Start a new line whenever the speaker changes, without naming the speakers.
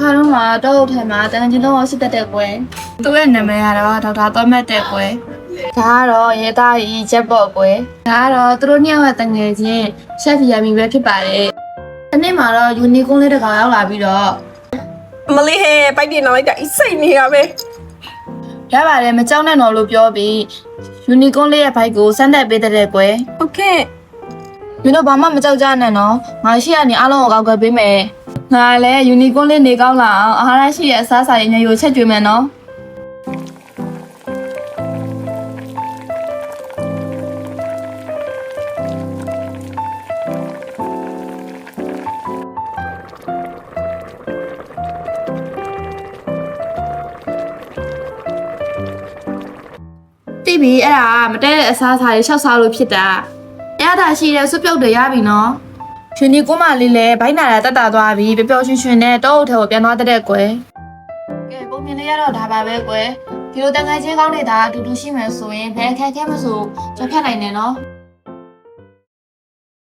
ဖာတော့မှာတော့ထဲမှာတန်ချင်းတော့စစ်တက်တဲ့ကွယ်သူ့ရဲ့နာမည်ကတော့ဒေါက်တာသောမတ်တဲ့ကွယ်ဒါကတော့ရေသားကြီးချက်ပေါ့ကွယ်ဒါကတော့သူတို့နှစ်ယောက်ကတငယ်ချင်းရှက်ဖီယာမီပဲဖြစ်ပါတယ်ဒီနေ့မှာတော့ယူနီကွန်းလေးတစ်ကောင်ရောက်လာပြီးတော့
အမလေးဟဲ့ပိုက်ပြင်လာလိုက်တာအိစိတ်နေရပဲ
ရပါတယ်မကြောက်နဲ့တော့လို့ပြောပြီးယူနီကွန်းလေးရဲ့ဘိုက်ကိုစမ်းသက်ပေးတဲ့ကွယ်
ဟုတ်ကဲ့မ
င်းတို့ဘာမှမကြောက်ကြနဲ့နော်ငါရှိရနေအားလုံးကိုကောက်ွယ်ပေးမယ် ငါလည်းယူနီကွန်လေးနေကောင်းလာအောင်အားရရှိရဲ့အစားအစာရဲ့ညရိုချက်ကျွေးမယ်နော်တိပြီအဲ့ဒါမတဲတဲ့အစားအစာတွေရှောက်စားလို့ဖြစ်တာအဲ့ဒါရှိတဲ့စွပ်ပြုတ်တွေရပြီနော် ရှင်ဒီကိုမလေးလည်းဘိုင်းနာတာတက်တာသွားပြီပျော်ပျော်ရွှင်ရွှင်နဲ့တောအုပ်ထဲကိုပြန်သွားတဲ့ကွယ်ကဲပုံမြင်လေးရတော့ဒါပါပဲကွယ်ဒီလိုတန်ခါချင်းကောင်းနေတာအတူတူရှိမယ်ဆိုရင်ဘယ်အခက်အခဲမဆိုကြော်ဖြတ်နိုင်တယ်နော်